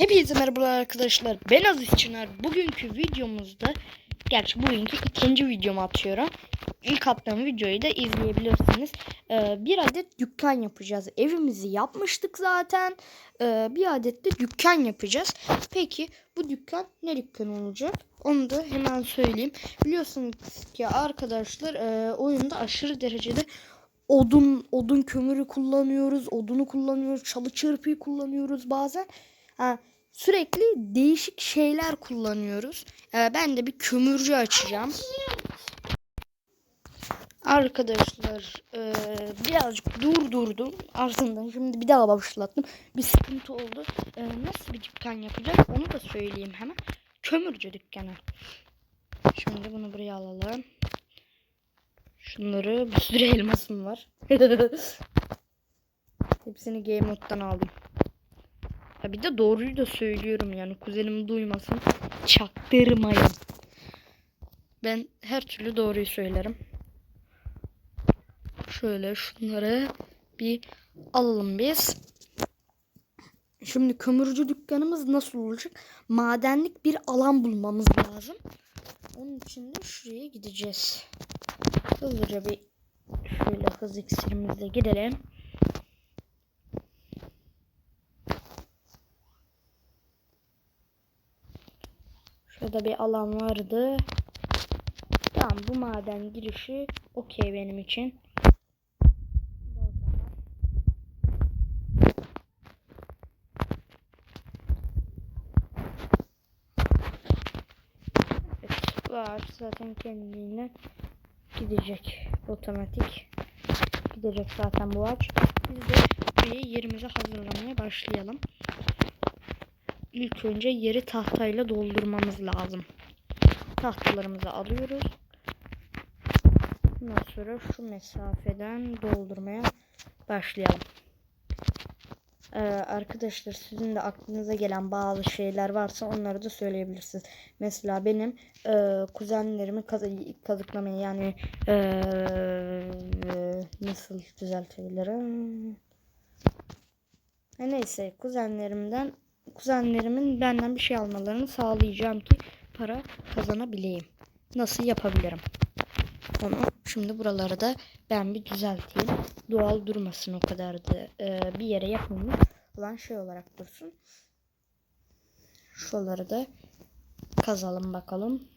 Hepinize merhabalar arkadaşlar. Ben Aziz Çınar. Bugünkü videomuzda gerçi bugünkü ikinci videomu atıyorum. İlk attığım videoyu da izleyebilirsiniz. Ee, bir adet dükkan yapacağız. Evimizi yapmıştık zaten. Ee, bir adet de dükkan yapacağız. Peki bu dükkan ne dükkanı olacak? Onu da hemen söyleyeyim. Biliyorsunuz ki arkadaşlar e, oyunda aşırı derecede odun odun kömürü kullanıyoruz, odunu kullanıyoruz, çalı çırpıyı kullanıyoruz bazen. Ha, sürekli değişik şeyler kullanıyoruz. Ee, ben de bir kömürcü açacağım. Arkadaşlar e, birazcık durdurdum. Ardından şimdi bir daha başlattım. Bir sıkıntı oldu. E, nasıl bir dükkan yapacağız onu da söyleyeyim hemen. Kömürcü dükkanı. Şimdi bunu buraya alalım. Şunları bir sürü elmasım var. Hepsini game moddan aldım. Ya bir de doğruyu da söylüyorum yani kuzenim duymasın. Çaktırmayın. Ben her türlü doğruyu söylerim. Şöyle şunları bir alalım biz. Şimdi kömürcü dükkanımız nasıl olacak? Madenlik bir alan bulmamız lazım. Onun için de şuraya gideceğiz. Hızlıca bir şöyle hız iksirimizle gidelim. Şurada bir alan vardı. Tamam bu maden girişi okey benim için. Evet, ağaç zaten kendiliğinden gidecek. Otomatik gidecek zaten bu ağaç. Biz de buraya yerimizi hazırlamaya başlayalım. İlk önce yeri tahtayla doldurmamız lazım. Tahtalarımızı alıyoruz. Ondan sonra şu mesafeden doldurmaya başlayalım. Ee, arkadaşlar sizin de aklınıza gelen bazı şeyler varsa onları da söyleyebilirsiniz. Mesela benim e, kuzenlerimi kazı kazıklamayı yani e, nasıl düzeltebilirim? Ha, neyse kuzenlerimden kuzenlerimin benden bir şey almalarını sağlayacağım ki para kazanabileyim. Nasıl yapabilirim? Onu şimdi buraları da ben bir düzelteyim. Doğal durmasın o kadar da e, bir yere yapılmış olan şey olarak dursun. Şuraları da kazalım bakalım.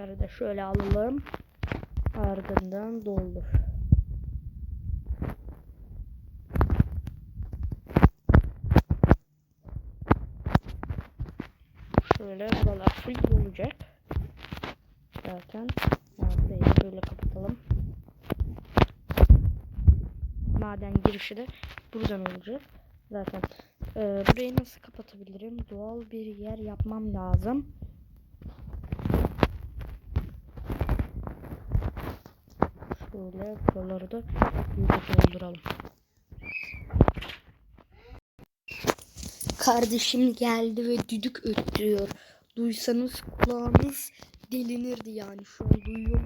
Şunları da şöyle alalım. Ardından doldur. Şöyle buralar full olacak. Zaten burayı böyle kapatalım. Maden girişi de buradan olacak. Zaten e, burayı nasıl kapatabilirim? Doğal bir yer yapmam lazım. Şöyle buraları da dolduralım. Kardeşim geldi ve düdük öttürüyor. Duysanız kulağınız delinirdi yani şu an duyuyor?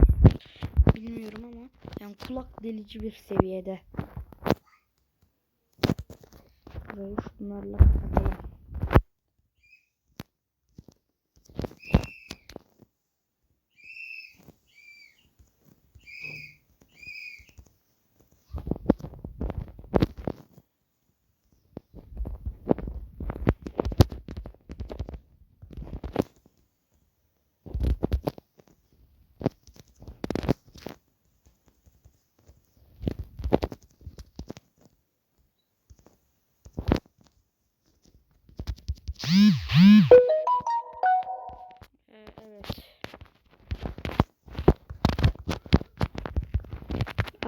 Bilmiyorum ama yani kulak delici bir seviyede. Burayı şunlarla kapatalım. Ee, evet.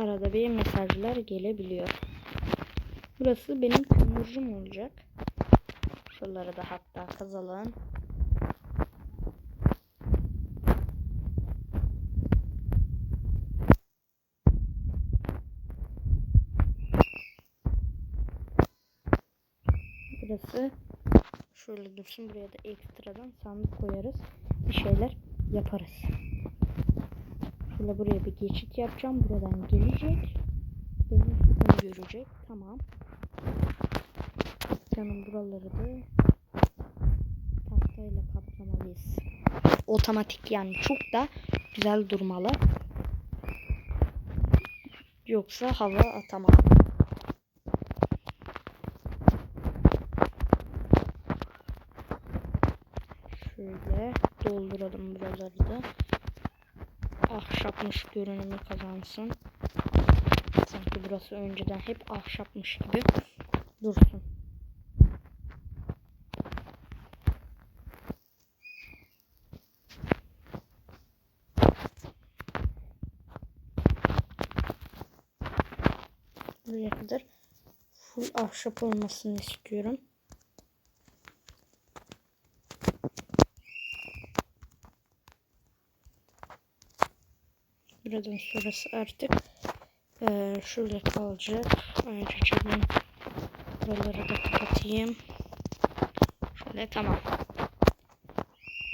Arada bir mesajlar gelebiliyor. Burası benim kömürcüm olacak. Şuraları da hatta kazalım. Burası şöyle dursun. Buraya da ekstradan sandık koyarız. Bir şeyler yaparız. Şöyle buraya bir geçit yapacağım. Buradan gelecek. Bunu görecek. Tamam. Canım buraları da tahtayla kaplamalıyız. Otomatik yani çok da güzel durmalı. Yoksa hava atamam. Şöyle dolduralım buraları da. Ahşapmış görünümü kazansın. Sanki burası önceden hep ahşapmış gibi dursun. Buraya kadar full ahşap olmasını istiyorum. Buradan sonrası artık eee şöyle kalacak. Ayrıca ben buraları da kapatayım. Şöyle tamam.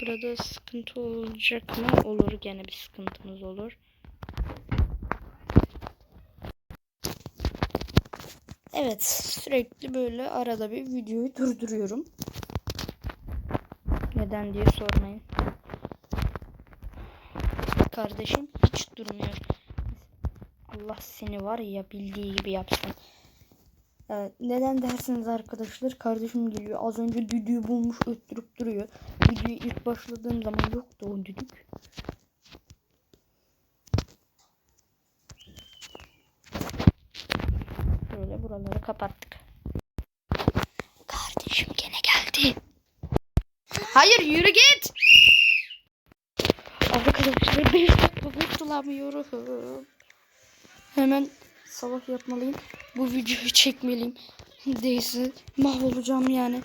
Burada sıkıntı olacak mı? Olur gene bir sıkıntımız olur. Evet sürekli böyle arada bir videoyu durduruyorum. Neden diye sormayın. Kardeşim durmuyor. Allah seni var ya bildiği gibi yapsın. Ee, neden dersiniz arkadaşlar? Kardeşim geliyor. Az önce düdüğü bulmuş öttürüp duruyor. Videoyu ilk başladığım zaman yoktu o düdük. Böyle buraları kapattık. Kardeşim gene geldi. Hayır yürü git. Arkadaşlar 5 dakika kurtulamıyorum. Hemen sabah yapmalıyım. Bu videoyu çekmeliyim. Değilse mahvolacağım yani.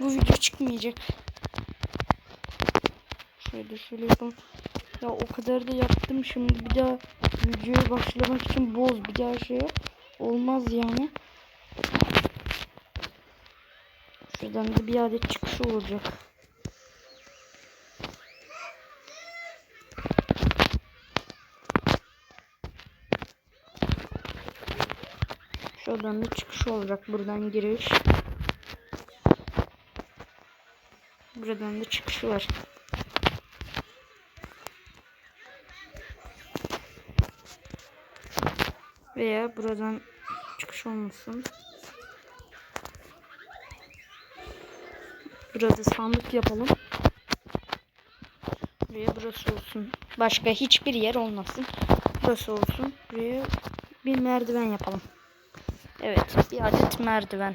Bu video çıkmayacak. Şöyle şöyle yapalım. Ya o kadar da yaptım şimdi bir daha videoya başlamak için boz bir daha şey. Olmaz yani. Şuradan da bir adet çıkışı olacak. Şuradan da çıkış olacak. Buradan giriş. Buradan da çıkışı var. Veya buradan çıkış olmasın. Burada sandık yapalım. Buraya burası olsun. Başka hiçbir yer olmasın. Burası olsun. Buraya bir merdiven yapalım. Evet bir adet merdiven.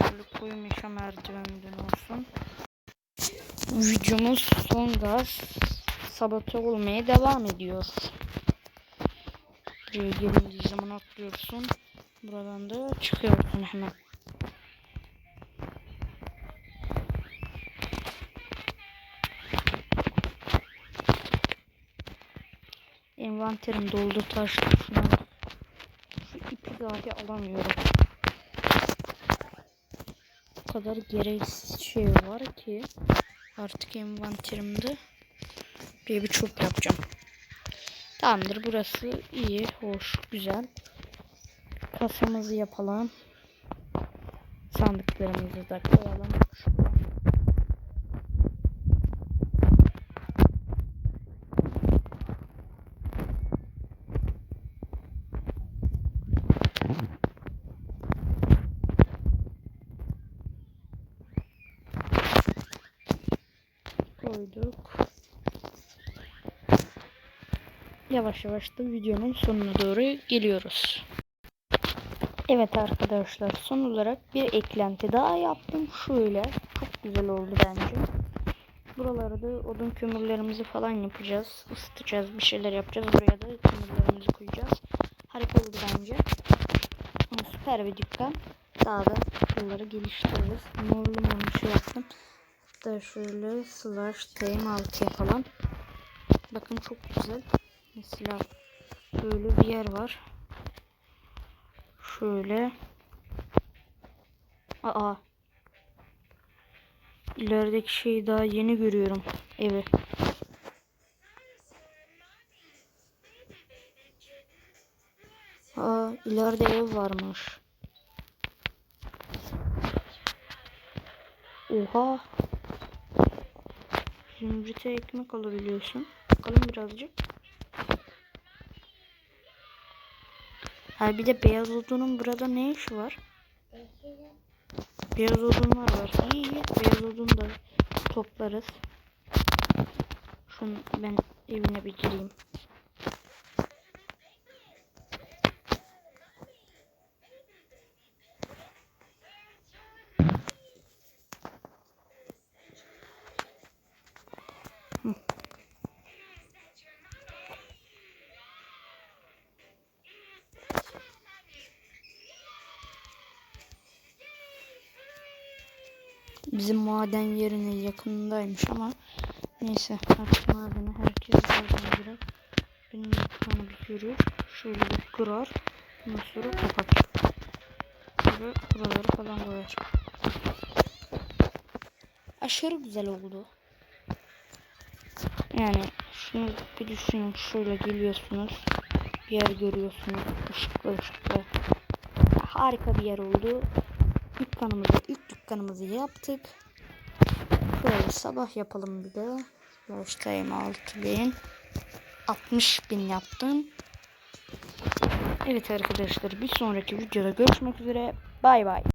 Böyle koyu meşe merdivenden olsun. Videomuz son gaz sabote olmaya devam ediyor. Buraya gelindiği zaman atlıyorsun. Buradan da çıkıyorsun hemen. Envanterim doldu taştı şuna. Şu dahi alamıyorum. O kadar gereksiz şey var ki artık envanterimde bir bir çok yapacağım. Tamamdır burası iyi, hoş, güzel. Kasamızı yapalım. Sandıklarımızı da koyalım. Şuraya. Koyduk. Yavaş yavaş da videonun sonuna doğru geliyoruz. Evet arkadaşlar son olarak bir eklenti daha yaptım. Şöyle çok güzel oldu bence. Buralara da odun kömürlerimizi falan yapacağız. Isıtacağız bir şeyler yapacağız. Buraya da kömürlerimizi koyacağız. Harika oldu bence. Süper bir dükkan. Daha da bunları geliştiririz. Morlu morlu şey yaptım. Hatta şöyle slash time altı yapalım. Bakın çok güzel. Mesela böyle bir yer var. Şöyle. Aa. İlerideki şeyi daha yeni görüyorum. Evi. Aa ileride ev varmış. Oha. Zümrüte ekmek alabiliyorsun. Bakalım birazcık. Ha bir de beyaz odunun burada ne işi var? Beyaz odunlar var. İyi iyi. Beyaz odun da toplarız. Şunu ben evine bir gireyim. Bizim maden yerine yakınındaymış ama neyse artık madeni herkes zaten girer. Benim yapacağımı bir görür. Şöyle bir kırar. Ondan sonra kapatır. Ve buraları falan koyar. Aşırı güzel oldu. Yani şunu bir düşünün şöyle geliyorsunuz. Bir yer görüyorsunuz. Işıklı ışıklı. Harika bir yer oldu. Dükkanımızı, ilk dükkanımızı yaptık. Şöyle sabah yapalım bir de. Baştayım 6000. 60 bin yaptım. Evet arkadaşlar bir sonraki videoda görüşmek üzere. Bay bay.